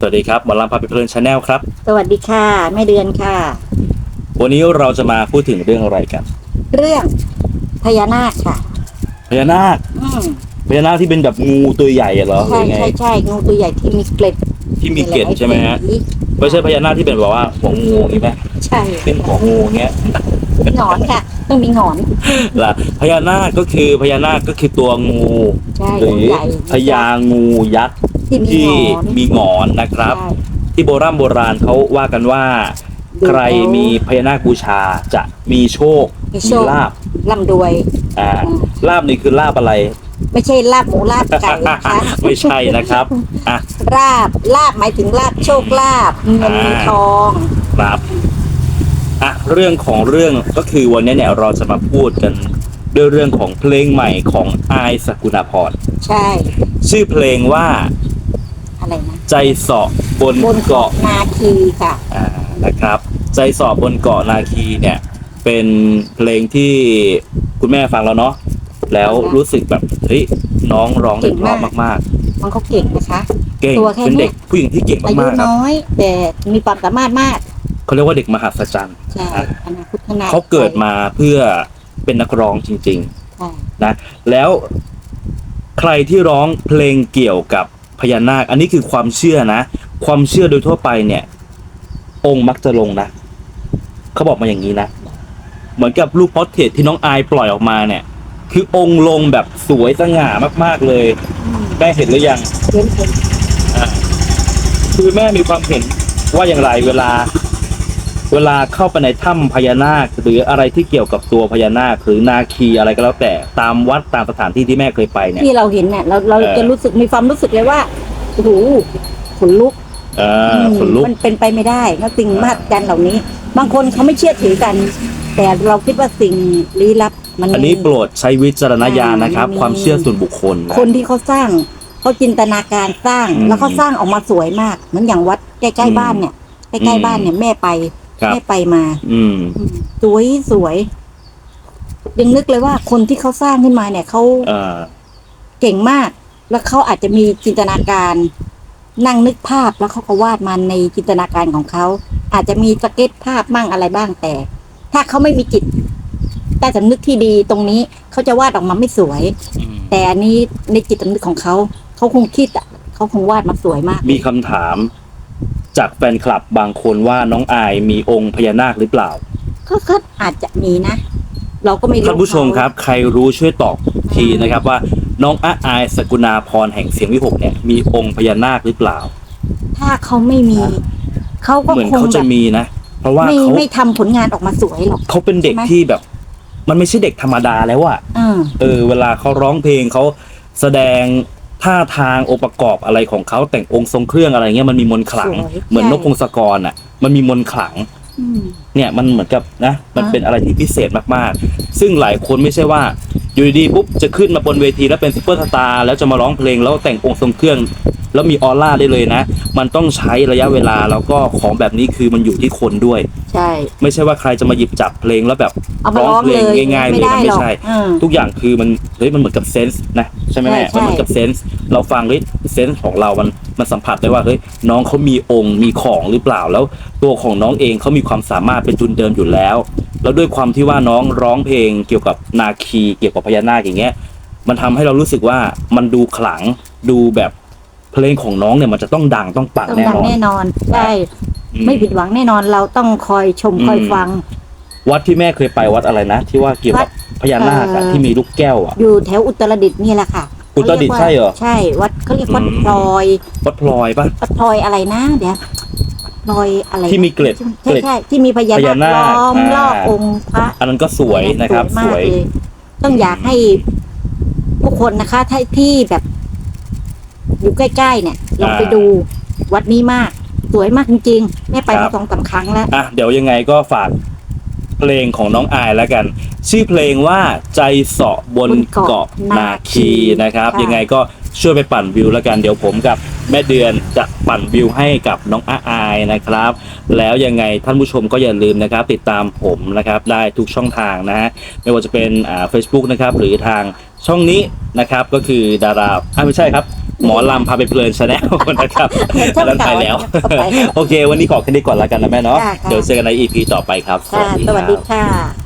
สวัสดีครับหมอลำพาไปเพลินชาแนลครับ สวัสดีค่ะแม่เดือนค่ะ วันนี้เราจะมาพูดถึงเรื่องอะไรกัน เรื่องพญานาคค่ะพญานาคอืมพญานาคที่เป็นแบบงูตัวใหญ่อะเหรอหรืใช่อไง ใช่ใช่งูตัวใหญ่ที่มีเกล็ดที่มีเกล็ดใช่ไหมฮะสีไม่ใช่พญานาคที่เป็นแบบว่าหัวงูอย่างนี้ไหมใช่เป็นหัวงูอย่างเงี้ยมีหงอนค่ะ ต้องมีหงอนล่ะพญานาคก็คือพญานาคก็คือตัวงู ใช่หรือใหญ่พญางูยักษ์ ที่มีที่หงอนมีหงอนนะครับ ใช่ ที่โบราณโบราณเขาว่ากันว่า ดูใครมีพญานาคบูชาจะมีโชคมีโชค ลาบล่ำรวย อ่าลาบนี่คือลาบอะไร ไม่ใช่ลาบหมูลาบไก่นะคะ ไม่ใช่นะครับอะ ลาบลาบหมายถึงลาบโชคลาบเงินมีทอง ครับอะเรื่องของเรื่องก็คือวันนี้เนี่ยเราจะมาพูดกันด้วยเรื่องของเพลงใหม่ของอายสกุณาพรใช่ ชื่อเพลงว่า อะไรนะใจเสาะบนบนเกาะเกาะนาคีค่ะ อ่านะครับ ใจเสาะบนเกาะนาคีเนี่ย เป็นเพลงที่คุณแม่ฟังแล้วเนาะแล้วรู้สึกแบบเฮ้ยน้องร้องได้เพราะมากมันเขาเก่งนะคะ ๆ เก่งตัวแค่ เป็นเนี้เด็ยกผู้หญิงที่เก่งอายุมากๆครับน้อย แต่มีความสามารถมากเขาเรียกว่าเด็กมหัศจรรย์ ใช่อะ อนาคตข้างหน้าเขาเกิดมาเพื่อเป็นนักร้องจริงๆใช่นะแล้วใครที่ร้องเพลงเกี่ยวกับ พญานาค อันนี้คือความเชื่อนะ ความเชื่อโดยทั่วไปเนี่ย องค์มักจะลงนะเขาบอกมาอย่างนี้นะ เหมือนกับรูปพอร์เทรตที่น้องอายปล่อยออกมาเนี่ย คือองค์ลงแบบสวยสง่ามากๆเลยแม่เห็นหรือยังเห็นเห็นอ่าคือแม่มีความเห็นว่าอย่างไรเวลา เวลาเข้าไปในถ้ำพญานาค หรืออะไรที่เกี่ยวกับตัวพญานาคหรือนาคีอะไรก็แล้วแต่ตามวัดตามสถานที่ที่แม่เคยไปเนี่ย ที่เราเห็นเนี่ยเราเราเออ จะรู้สึกมีความรู้สึกเลยว่าโอ้โหขนลุกเอออืมขนลุก มันเป็นไปไม่ได้ก็สิ่งอ่ามมหัศจรรย์เหล่านี้ บางคนเขาไม่เชื่อถือกัน แต่เราคิดว่าสิ่งลี้ลับมันอันนี้มี โปรดใช้วิจารณญาณนะครับอ่ามีความเชื่อส่วนบุคคลนะ คนที่เขาสร้างเขาจินตนาการสร้างอืมแล้วเขาสร้างออกมาสวยมากเหมือนอย่างวัดใกล้อืมๆบ้านเนี่ยใกอืล้มๆบ้านเนี่ยแม่ไป ครับแม่ไปมาอืมอืม สวยสวยยังนึกเลยว่าคนที่เขาสร้างขึ้นมาเนี่ยเขาเอ่อ เก่งมาก แล้วเขาอาจจะมีจินตนาการ นั่งนึกภาพแล้วเขาก็วาดมาในจินตนาการของเขา อาจจะมีสเก็ตภาพมั่งอะไรบ้างแต่ ถ้าเขาไม่มีจิตใต้สำนึกที่ดีตรงนี้เขาจะวาดออกมาไม่สวย อืม แต่อันนี้ในจิตสำนึกของเขาเขาคงคิดอะเขาคงวาดมาสวยมาก มีคำถาม จากแฟนคลับบางคนว่าน้องอายมีองค์พญานาคหรือเปล่า ก็ก็อาจจะมีนะ เราก็ไม่รู้ท่านผู้ชมครับ ใครรู้ช่วยตอบทีนะครับว่าน้องอาอายสกุณาพรแห่งเสียงวิหกเนี่ยมีองค์พญานาคหรือเปล่า ถ้าเขาไม่มี เขาก็เหมือนคงเขาแบจะบมีนะ เพราะว่าไม่เขาไม่ทำผลงานออกมาสวยหรอก เขาเป็นเด็กใช่ไหม ที่แบบ มันไม่ใช่เด็กธรรมดาแล้วอะอ่าเออเวลาเขาร้องเพลงเขาแสดง ท่าทางองค์ประกอบอะไรของเขาแต่งองค์ทรงเครื่องอะไรเงี้ยมันมีมนต์ขลัง สวยเหมือนใช่ นกพงศกรอะ มันมีมนต์ขลัง อืม เนี่ยมันเหมือนกับนะมันอ่า เป็นอะไรที่พิเศษมากๆ ซึ่งหลายคนไม่ใช่ว่าอยู่ดีๆปุ๊บจะขึ้นมาบนเวทีแล้วเป็นซุปเปอร์สตาร์แล้วจะมาร้องเพลงแล้วแต่งองค์ทรงเครื่อง แล้วมีออร่าได้เลยนะ มันต้องใช้ระยะเวลาแล้วก็ของแบบนี้คือมันอยู่ที่คนด้วย ใช่ ไม่ใช่ว่าใครจะมาหยิบจับเพลงแล้วแบบเอามาร้องเพลเลงยง่ายๆเลยไม่ได้มันหรไม่อกใช่อืมทุกอย่างคือมันเฮ้ยมันเหมือนกับเซนส์นะใช่ไหมใช่แม่ใช่ มันเหมือนกับเซนส์เราฟังเฮ้ยเซนส์ของเรามันมันสัมผัสได้ว่าเฮ้ยน้องเขามีองค์มีของหรือเปล่าแล้ว ตัวของน้องเองเขามีความสามารถเป็นทุนเดิมอยู่แล้ว แล้วด้วยความที่ว่าน้องร้องเพลงเกี่ยวกับนาคีเกี่ยวกับพญานาคอย่างเงี้ย มันทำให้เรารู้สึกว่ามันดูขลังดูแบบ เพลงของน้องเนี่ยมันจะต้องดังต้องปังต้องแน่ดังนอน แน่นอนใช่อืไม่ผิดหวังแน่นอนเราต้องคอยชมอืมคอยฟัง วัดที่แม่เคยไปวัดอะไรนะ ที่ว่าเกี่ยวกับพญานาคอะเอ่อ ที่มีลูกแก้วอะอยู่แถวอุตรดิตถ์นี่แหละค่ะอุตรดิตถ์ใช่เหรอใช่วัดเขาเรียกวัดอืม พลอยวัดพลอยปะวัดพลอยอะไรนะเดี๋ยววัดพลอยอะไรที่มีเกล็ดใช่เกล็ดใช่ที่มีพญาพญานานาคคล้อมอ่ารอบองค์พระ อันนั้นก็สวยนะครับมาสกวยเลยต้องอยากให้ผู้คนนะคะถ้าที่แบบ อยู่ใกล้ๆเนี่ยลองไปอ่าดูวัดนี้มาก สวยมากจริงๆแม่ไปครัมาบสองสามครั้งแล้วอะเดี๋ยวยังไงก็ฝากเพลงของน้องอายแล้วกัน ชื่อเพลงว่าใจเสาะบนบนเกาะเกาะนาคีนะครับค่ะยังไงก็ช่วยไปปั่นวิวแล้วกันเดี๋ยวผมกับแม่เดือนจะปั่นวิวให้กับน้องอาอายนะครับ แล้วยังไงท่านผู้ชมก็อย่าลืมนะครับ ติดตามผมนะครับได้ทุกช่องทางนะฮะไม่ว่าจะเป็นอ่า Facebook นะครับหรือทางช่องนี้นะครับก็คือดาราอ่าไม่ใช่ครับ หมอลำพาไปเพลินชาแนลนะครับช่อัอนงนั้นไปเก่าแล้วเข้าไปโอเค วันนี้ขอแค่นี้ก่อนแล้วกันนะแม่เนาะค่ะค่ะเดี๋ยวเจอกันใน EP ต่อไปครับค่ะสวัสดีรับค่ะ